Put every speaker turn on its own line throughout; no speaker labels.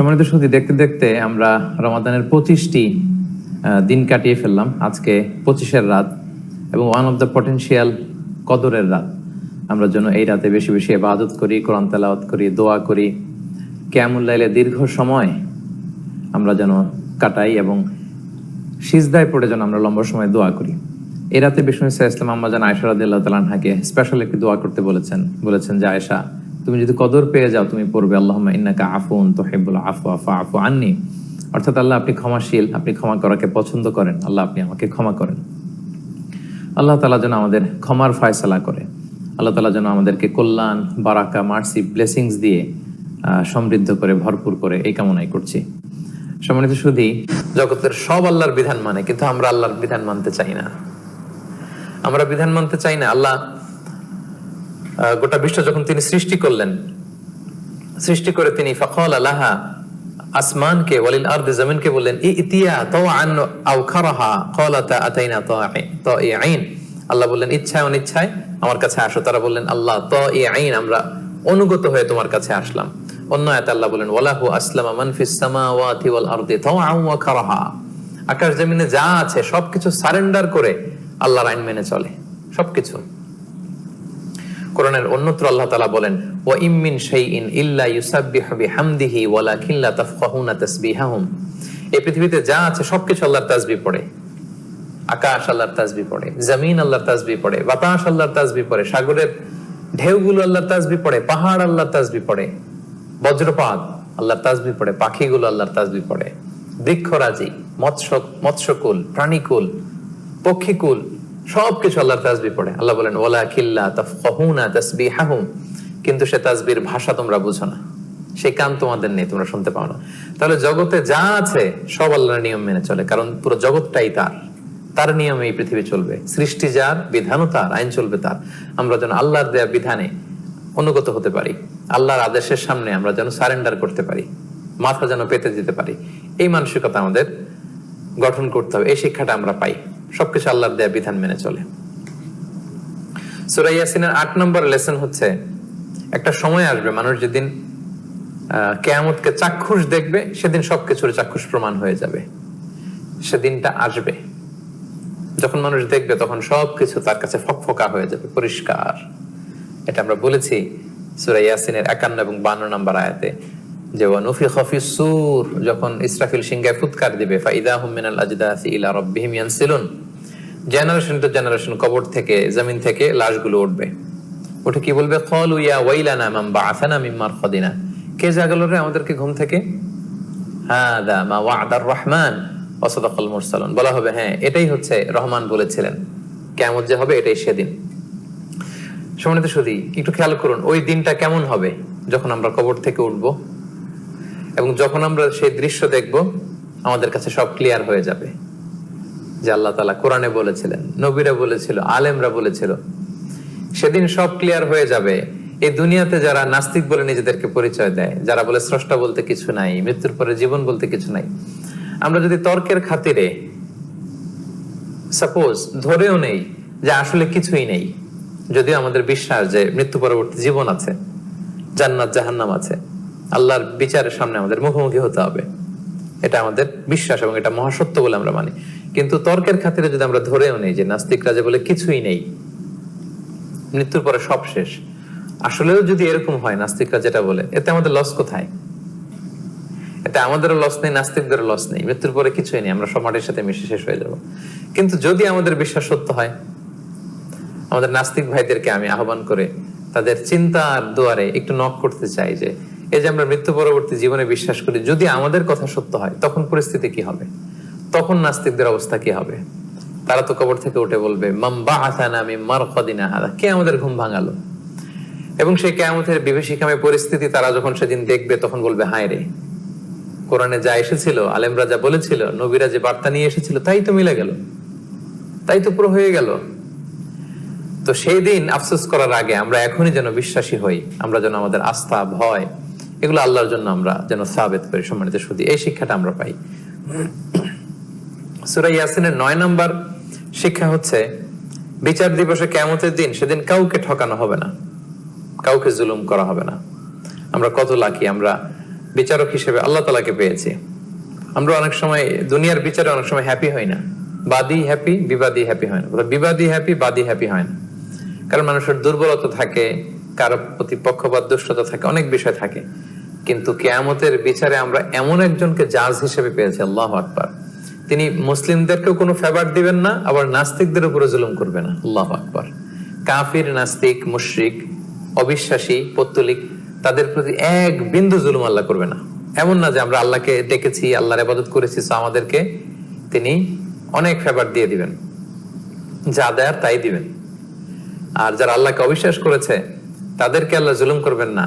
সম্মানিত সুদী দেখতে দেখতে আমরা রমাদানের পঁচিশটি দিন কাটিয়ে ফেললাম। আজকে পঁচিশের রাত এবং ওয়ান অফ দ্য পটেনশিয়াল কদরের রাত। আমরা যেন এই রাতে বেশি বেশি ইবাদত করি, কোরআন তেলাওয়াত করি, দোয়া করি। কেমন লাইলে দীর্ঘ সময় আমরা যেন কাটাই এবং সিজদায় পড়ে যেন আমরা লম্বা সময় দোয়া করি। এই রাতে বিষ্ণু ইসা ইসলাম আম্মা যেন আয়সা রাদিল্লাহ তালানহাকে স্পেশাল একটি দোয়া করতে বলেছেন। বলেছেন যে আয়সা তুমি যদি কদর পেয়ে যাও, তুমি পড়বে আল্লাহ ইন্নাকা আফুন তোহেবুল আফু আফা আফু আননি। অর্থাৎ আল্লাহ আপনি ক্ষমাশীল, আপনি ক্ষমা করাকে পছন্দ করেন, আল্লাহ আপনি আমাকে ক্ষমা করেন। আল্লাহ তালা যেন আমাদের ক্ষমার ফয়সালা করে। আল্লাহ তালা যেন আমাদেরকে কল্যাণ, বারাকা, মার্সি, ব্লেসিংস দিয়ে সমৃদ্ধ করে, ভরপুর করে এই কামনাই করছি। সম্মানিত শুধু জগতের সব আল্লাহর বিধান মানে কিন্তু আমরা আল্লাহর বিধান মানতে চাই না। আমরা বিধান মানতে চাই না, আল্লাহ গোটা বিশ্ব যখন তিনি সৃষ্টি করলেন, সৃষ্টি করে তিনি ফখল আলাহা আসমানকে, ওয়ালিল আরদ জমিনকে বললেন, ই ইতিয়া আও খারাহা, ক্বালাতা আতাইনা তাইআইন আল্লাহ বললেন, ইচ্ছায় অনিচ্ছায় আমার কাছে আসো। তারা বললেন, আল্লাহ তাইআইন আমরা অনুগত হয়ে তোমার কাছে আসলাম। অন্য আল্লাহ ওয়ালাহু আসলামা সামাওয়াতি ওয়াল আরদি আকাশ জমিনে যা আছে সবকিছু সারেন্ডার করে আল্লাহর আইন মেনে চলে, সবকিছু। কোরআনের অন্যত্র আল্লাহ তাআলা বলেন, ওয়া ইম্মিন শাইইন ইল্লা ইউসাব্বিহু বিহামদিহি ওয়ালাকিন লা তাফকাহুনা তাসবিহাহুম। এই পৃথিবীতে যা আছে সবকিছু আল্লাহর তাসবিহ পড়ে। আকাশ আল্লাহর তাসবিহ পড়ে, জমিন আল্লাহর তাসবিহ পড়ে, বাতাস আল্লাহর তাসবিহ পড়ে, সাগরের ঢেউগুলো আল্লাহর তাসবিহ পড়ে, পাহাড় আল্লাহর তাসবিহ পড়ে, বজ্রপাত আল্লাহর তাসবিহ পড়ে, পাখিগুলো আল্লাহর তাসবিহ পড়ে, বৃক্ষরাজি মৎস্য মৎস্যকুল, প্রাণীকুল, পক্ষীকুল সবকিছু আল্লাহর তাসবিহ পড়ে। আল্লাহ বলেন ওলা কিল্লা তাফকাহুনা তাসবিহাহুম। কিন্তু সে তাসবির ভাষা তোমরা বুঝো না। সেই কান তোমাদের নেই, তোমরা শুনতে পাও না। তাহলে জগতে যা আছে, সব আল্লাহর নিয়ম মেনে চলে, কারণ পুরো জগৎটাই তার। তার নিয়মে এই পৃথিবী চলবে। সৃষ্টি যার, বিধানও তার, আইন চলবে তার। আমরা যেন আল্লাহর দেয়া বিধানে অনুগত হতে পারি। আল্লাহর আদেশের সামনে আমরা যেন সারেন্ডার করতে পারি। মাথা যেন পেতে দিতে পারি। এই মানসিকতা আমাদের গঠন করতে হবে। এই শিক্ষাটা আমরা পাই। সবকিছু আল্লাহর দেয়া বিধান মেনে চলে। সুরাই ইয়াসিনের আট নম্বর লেসন হচ্ছে, একটা সময় আসবে, মানুষ যেদিন কেয়ামতকে চাক্ষুষ দেখবে, সেদিন সবকিছুর চাক্ষুষ প্রমাণ হয়ে যাবে। সেদিনটা আসবে। যখন মানুষ দেখবে, তখন সবকিছু তার কাছে ফকফকা হয়ে যাবে, পরিষ্কার। এটা আমরা বলেছি সুরাই ইয়াসিনের একান্ন এবং বান্ন নম্বর আয়াতে, যে ওয়ানুফি খফি সুর, যখন ইসরাফিল সিংহায় ফুৎকার দিবে, ফাইদা হুম মিনাল আজদাসি ইলা রাব্বিহিম ইয়ানসিলুন জেনারেশন টু জেনারেশন কবর থেকে, জমিন থেকে লাশগুলো উঠবে। উঠে কি বলবে? কলু ইয়া ওয়াইলানা মাম বাআসানা মিন মারখাদিনা কে জাগালো রে আমাদেরকে ঘুম থেকে? হাদা মা ওয়াদার রহমান ওয়াসাদাকাল মুরসালুন। বলা হবে হ্যাঁ এটাই হচ্ছে রহমান বলেছিলেন। কেমন যে হবে, এটাই সেদিন। সম্মানিত সুদী একটু খেয়াল করুন, ওই দিনটা কেমন হবে যখন আমরা কবর থেকে উঠব? এবং যখন আমরা সেই দৃশ্য দেখব, আমাদের কাছে সব ক্লিয়ার হয়ে যাবে। যে আল্লাহ তালা কোরআনে বলেছিলেন, নবীরা বলেছিল, আলেমরা বলেছিল, সেদিন সব ক্লিয়ার হয়ে যাবে। এই দুনিয়াতে যারা নাস্তিক বলে নিজেদেরকে পরিচয় দেয়, যারা বলে স্রষ্টা বলতে কিছু নাই, মৃত্যুর পরে জীবন বলতে কিছু নাই, আমরা যদি তর্কের খাতিরে সাপোজ ধরেও নেই যে আসলে কিছুই নেই, যদিও আমাদের বিশ্বাস যে মৃত্যু পরবর্তী জীবন আছে, জান্নাত, জাহান্নাম আছে, আল্লাহর বিচারের সামনে আমাদের মুখোমুখি হতে হবে। এটা আমাদের বিশ্বাস এবং এটা মহাসত্য বলে আমরা মানি। কিন্তু তর্কের খাতিরে যদি আমরা ধরেও নেই যে নাস্তিকরা যে বলে কিছুই নেই, মৃত্যুর পরে সব শেষ। আসলেও যদি এরকম হয় নাস্তিকরা যেটা বলে, এতে আমাদের লস কোথায়? এতে আমাদেরও লস নেই, নাস্তিকদেরও লস নেই, মৃত্যুর পরে কিছুই নেই, আমরা সব মাটির সাথে মিশে শেষ হয়ে যাব। কিন্তু যদি আমাদের বিশ্বাস সত্য হয়, আমাদের নাস্তিক ভাইদেরকে আমি আহ্বান করে তাদের চিন্তার দুয়ারে একটু নক করতে চাই যে, এই যে আমরা মৃত্যু পরবর্তী জীবনে বিশ্বাস করি, যদি আমাদের কথা সত্য হয়, তখন পরিস্থিতি কি হবে? তখন নাস্তিকদের অবস্থা কি হবে? তারা তো কবর থেকে উঠে বলবে মাম্বা আসানা মিন মারকাদিনা হাদা। কে আমাদের ঘুম ভাঙালো? এবং সেই কেয়ামতের বিভীষিকাময় পরিস্থিতি তারা যখন সেদিন দেখবে, তখন বলবে, হায় রে, কোরআনে যা এসেছিল, আলেমরা যা বলেছিল, নবীরা যে বার্তা নিয়ে এসেছিল, তাই তো মিলে গেল, তাই তো পুরো হয়ে গেল। তো সেই দিন আফসোস করার আগে আমরা এখনই যেন বিশ্বাসী হই, আমরা যেন আমাদের আস্থা, ভয়, এগুলো আল্লাহর জন্য আমরা যেন সাবেত করি, সম্মানিত শুধু এই শিক্ষাটা আমরা পাই। সুরাই ইয়াসিনের নয় নম্বর শিক্ষা হচ্ছে, বিচার দিবসে কেমতের দিন সেদিন কাউকে ঠকানো হবে না। কাউকে জুলুম করা হবে না। আমরা কত লাকি, আমরা বিচারক হিসেবে আল্লাহ তালাকে পেয়েছি। আমরা অনেক সময় দুনিয়ার বিচারে অনেক সময় হ্যাপি হই না। বাদী হ্যাপি বিবাদী হ্যাপি হয় না। বিবাদী হ্যাপি বাদী হ্যাপি হয় না। কারণ মানুষের দুর্বলতা থাকে, কারও প্রতি পক্ষপাত, দুষ্টতা থাকে, অনেক বিষয় থাকে। কিন্তু কেয়ামতের বিচারে আমরা এমন একজনকে জাজ হিসেবে পেয়েছি, আল্লাহ আকবার। তিনি মুসলিমদেরকেও কোনো ফেভার দিবেন না, আবার নাস্তিকদের উপরে জুলুম করবে না আল্লাহ আকবার। কাফির, নাস্তিক, মুশরিক, অবিশ্বাসী, পত্তলিক, তাদের প্রতি এক বিন্দু জুলুম আল্লাহ করবে না। এমন না যে আমরা আল্লাহকে ডেকেছি, আল্লাহর আবাদত করেছি তো আমাদেরকে তিনি অনেক ফেভার দিয়ে দিবেন। যা দেয়ার তাই দিবেন। আর যারা আল্লাহকে অবিশ্বাস করেছে, তাদেরকে আল্লাহ জুলুম করবেন না।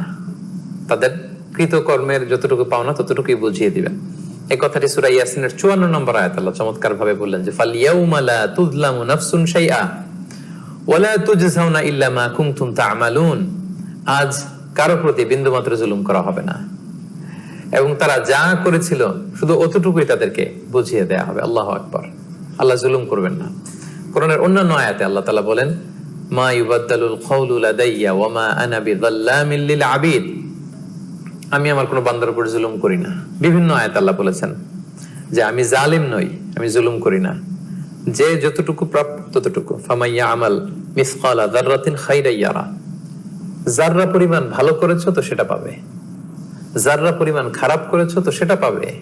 তাদের কৃতকর্মের যতটুকু পাওনা, ততটুকুই বুঝিয়ে দিবেন। এই কথাটি সূরা ইয়াসিনের 54 নম্বর আয়াত আল্লাহ চমৎকার ভাবে বললেন যে ফাল ইয়াউমা লা নাফসুন শাইআ ওয়ালা তুজজাউনা ইল্লা মা তা'মালুন। আজ কারও প্রতি বিন্দুমাত্র জুলুম করা হবে না। এবং তারা যা করেছিল, শুধু অতটুকুই তাদেরকে বুঝিয়ে দেয়া হবে। আল্লাহ আকবার। আল্লাহ জুলুম করবেন না। কোরআনের অন্যান্য আয়াতে আল্লাহ তাআলা বলেন, মা ইউবাদদালুল কওলু লাদাইয়া ওয়া মা আনা বিযাল্লামিল লিল আবিদ। আমি আমার কোনো বান্দার উপর জুলুম করি না। বিভিন্ন আয়াত আল্লাহ বলেছেন যে আমি জালিম নই, আমি জুলুম করি না। যে যতটুকু প্রাপ্য ততটুকু। ফামাইয়া আমাল মিসকালা যাররাতিন খাইরাই ইয়ারা। যাররা পরিমাণ ভালো করেছ তো সেটা পাবে। যাররা পরিমাণ খারাপ করেছ তো সেটা পাবে।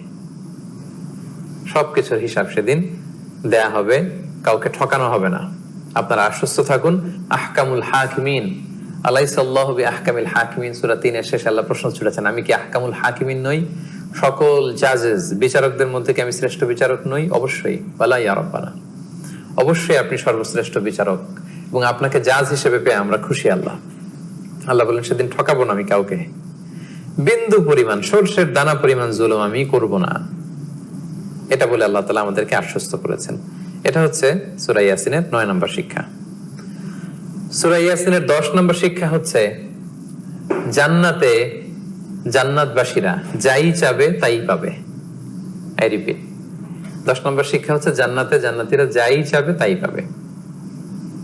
সবকিছুর হিসাব সেদিন দেয়া হবে, কাউকে ঠকানো হবে না। আপনারা আশ্বস্ত থাকুন, আহকামুল হাকিমিন। আলাইসাল্লাহ বি আহকামিল হাকিমিন। সূরা 3 শেষে আল্লাহ প্রশ্ন ছুড়েছেন, আমি কি আহকামুল হাকিমিন নই? সকল জাজেস, বিচারকদের মধ্যে কি আমি শ্রেষ্ঠ বিচারক নই? অবশ্যই। ওয়ালা অবশ্যই আপনি সর্বশ্রেষ্ঠ বিচারক এবং আপনাকে জাজ হিসেবে পেয়ে আমরা খুশি আল্লাহ। আল্লাহ বলেন, সেদিন ঠকাবো না আমি কাউকে। বিন্দু পরিমাণ, সর্ষের দানা পরিমাণ জুলুম আমি করব না। এটা বলে আল্লাহ তালা আমাদেরকে আশ্বস্ত করেছেন। এটা হচ্ছে সুরাই ইয়াসিনের নয় নম্বর শিক্ষা। সুরাই ইয়াসিনের দশ নম্বর শিক্ষা হচ্ছে, জান্নাতে জান্নাতবাসীরা যাই চাবে তাই পাবে। আই রিপিট দশ নম্বর শিক্ষা হচ্ছে, জান্নাতে জান্নাতীরা যাই চাবে তাই পাবে।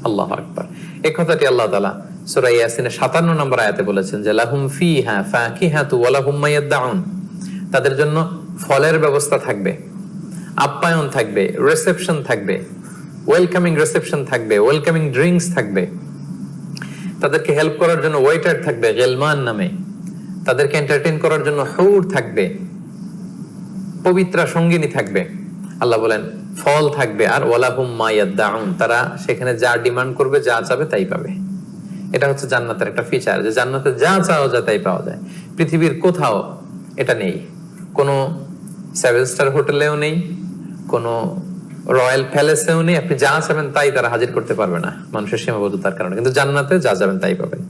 আল্লাহ আকবার। এই কথাটি আল্লাহ তালা সুরাই ইয়াসিনের সাতান্ন নম্বর আয়াতে বলেছেন যে, লাহুম ফিহা ফাকিহাতু ওয়া লাহুম মা ইয়াদউন তাদের জন্য ফলের ব্যবস্থা থাকবে, আপ্যায়ন থাকবে রিসেপশন থাকবে ওয়েলকামিং রিসেপশন থাকবে ওয়েলকামিং ড্রিঙ্কস থাকবে। তাদেরকে হেল্প করার জন্য ওয়েটার থাকবে গেলমান নামে। তাদেরকে এন্টারটেইন করার জন্য হৌর থাকবে। পবিত্রা সঙ্গিনী থাকবে। আল্লাহ বলেন, ফল থাকবে। আর ওয়ালাহুম মায়াদ্দাউন তারা সেখানে যা ডিমান্ড করবে, যা চাবে তাই পাবে। এটা হচ্ছে জান্নাতের একটা ফিচার যে জান্নাতে যা চাওয়া যায় তাই পাওয়া যায়। পৃথিবীর কোথাও এটা নেই। কোনো সেভেন স্টার হোটেলেও নেই, কোনো রয়্যাল প্যালেসেও নেই, আপনি যা চাবেন তাই তারা হাজির করতে পারবে না। মানুষের সীমাবদ্ধতার কারণে। কিন্তু জান্নাতে যা যাবেন তাই পাবেন।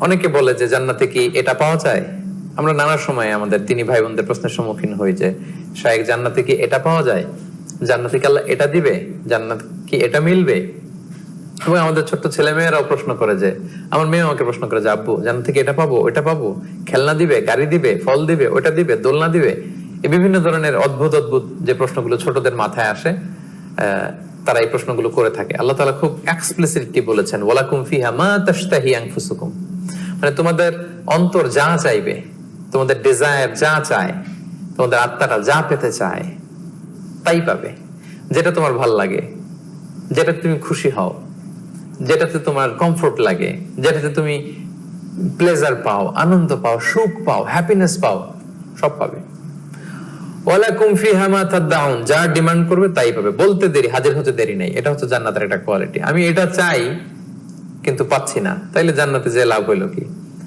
অনেকে বলে যে জান্নাতে কি এটা পাওয়া যায়? আমরা নানা সময় আমাদের তিনি ভাই বোনদের প্রশ্নের সম্মুখীন হই যে, শায়েক, জান্নাতে কি এটা পাওয়া যায়? জান্নাতে কি আল্লাহ এটা দিবে? জান্নাত কি এটা মিলবে? এবং আমাদের ছোট্ট ছেলে মেয়েরাও প্রশ্ন করে যে, আমার মেয়ে আমাকে প্রশ্ন করে যে, আব্বু, জান্নাত থেকে এটা পাবো? ওটা পাবো? খেলনা দিবে? গাড়ি দিবে? ফল দিবে? ওটা দিবে? দোলনা দিবে? বিভিন্ন ধরনের অদ্ভুত অদ্ভুত যে প্রশ্নগুলো ছোটদের মাথায় আসে তারা এই প্রশ্নগুলো করে থাকে। আল্লাহ তালা খুব এক্সপ্লিসিটলি বলেছেন, ওয়ালাকুম ফিহা মা তাশতাহি আনফুসুকুম। মানে তোমাদের অন্তর যা চাইবে, তোমাদের ডিজায়ার যা চায়, তোমাদের আত্মাটা যা পেতে চায়, তাই পাবে। যেটা তোমার ভালো লাগে যেটা তুমি খুশি হও, যেটাতে তোমার কমফোর্ট লাগে, যেটাতে তুমি প্লেজার পাও, আনন্দ পাও, সুখ পাও হ্যাপিনেস পাও, সব পাবে। ওয়ালাকুম ফিহা মা তাদউন যা ডিমান্ড করবে তাই পাবে। বলতে দেরি, হাজির হতে দেরি নেই। এটা হচ্ছে জান্নাতের একটা কোয়ালিটি আমি এটা চাই, কিন্তু পাচ্ছি না। তাইলে জান্নাতে যে লাভ হইল কি?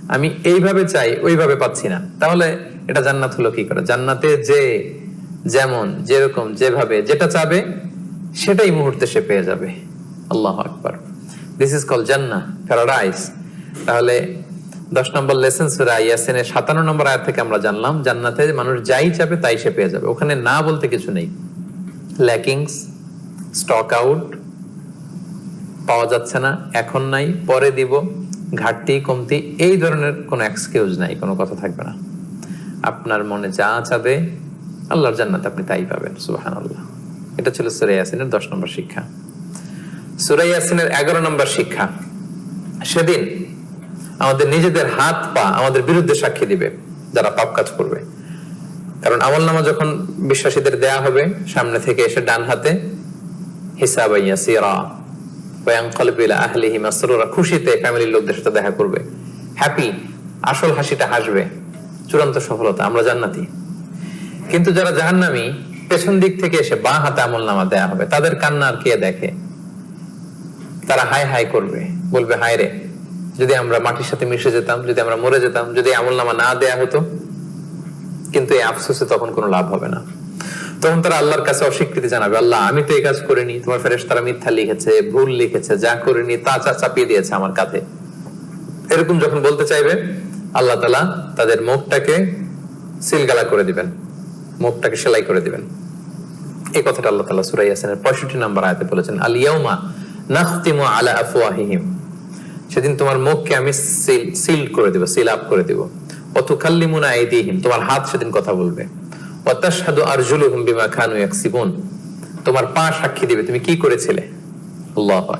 আমি এইভাবে চাই, ওইভাবে পাচ্ছি না। তাহলে এটা জান্নাত হলো কি করে? জান্নাতে যে যেমন, যেরকম, যেভাবে, যেটা চাবে, সেটাই মুহূর্তে সে পেয়ে যাবে। আল্লাহ আকবার। দিস ইজ কল জান্না প্যারাডাইস তাহলে দশ নম্বর লেসন সুরা সাতান্ন নম্বর আয়াত থেকে আমরা জানলাম, জান্নাতে মানুষ যাই চাবে তাই সে পেয়ে যাবে। ওখানে না বলতে কিছু নেই। ল্যাকিংস স্টক আউট পাওয়া যাচ্ছে না, এখন নাই, পরে দিব, ঘাটতি, কমতি, এই ধরনের কোনো এক্সকিউজ নাই, কোনো কথা থাকবে না। আপনার মনে যা চাবে, আল্লাহর জান্নাত আপনি তাই পাবেন সুবাহান আল্লাহ এটা ছিল সুরাই ইয়াসিনের দশ নম্বর শিক্ষা। সুরাই ইয়াসিনের এগারো নম্বর শিক্ষা, সেদিন আমাদের নিজেদের হাত, পা আমাদের বিরুদ্ধে সাক্ষী দিবে যারা পাপ কাজ করবে। কারণ আমল নামা যখন বিশ্বাসীদের দেয়া হবে, সামনে থেকে এসে ডান হাতে খুশিতে ফ্যামিলির লোকদের সাথে দেখা করবে। হ্যাপি আসল হাসিটা হাসবে। চূড়ান্ত সফলতা, আমরা জান্নাতি। কিন্তু যারা জাহান্নামী, পেছন দিক থেকে এসে বাঁ হাতে আমল নামা দেয়া হবে, তাদের কান্না আর কে দেখে? তারা হাই হাই করবে, বলবে, হায় রে যদি আমরা মাটির সাথে মিশে যেতাম, যদি আমরা মরে যেতাম, যদি আমল নামা না দেয়া হতো, কিন্তু এই আফসোসে তখন কোনো লাভ হবে না। তখন তারা আল্লাহর কাছে অস্বীকৃতি জানাবে, আল্লাহ, আমি তো এই কাজ করিনি। তোমার ফেরেশ তারা মিথ্যা লিখেছে, ভুল লিখেছে, যা করিনি তা চা চাপিয়ে দিয়েছে আমার কাঁধে। এরকম যখন বলতে চাইবে, আল্লাহ তালা তাদের মুখটাকে সিলগালা করে দিবেন, মুখটাকে সেলাই করে দিবেন। এই কথাটা আল্লাহ তালা সুরাই ইয়াসিনের পঁয়ষট্টি নম্বর আয়াতে বলেছেন আল ইয়াউমা নাখতিমু আলা আফওয়াহিহিম। সেদিন তোমার মুখকে আমি সিল করে দেব সিল আপ করে দেব। অতুকাল্লিমুনা আইদিহিম, তোমার হাত সেদিন কথা বলবে। ওয়াতাশহাদু আরজুলুহুম বিমা এক ইয়াকসিবুন, তোমার পা সাক্ষী দিবে। তুমি কি করেছিলে? আল্লাহু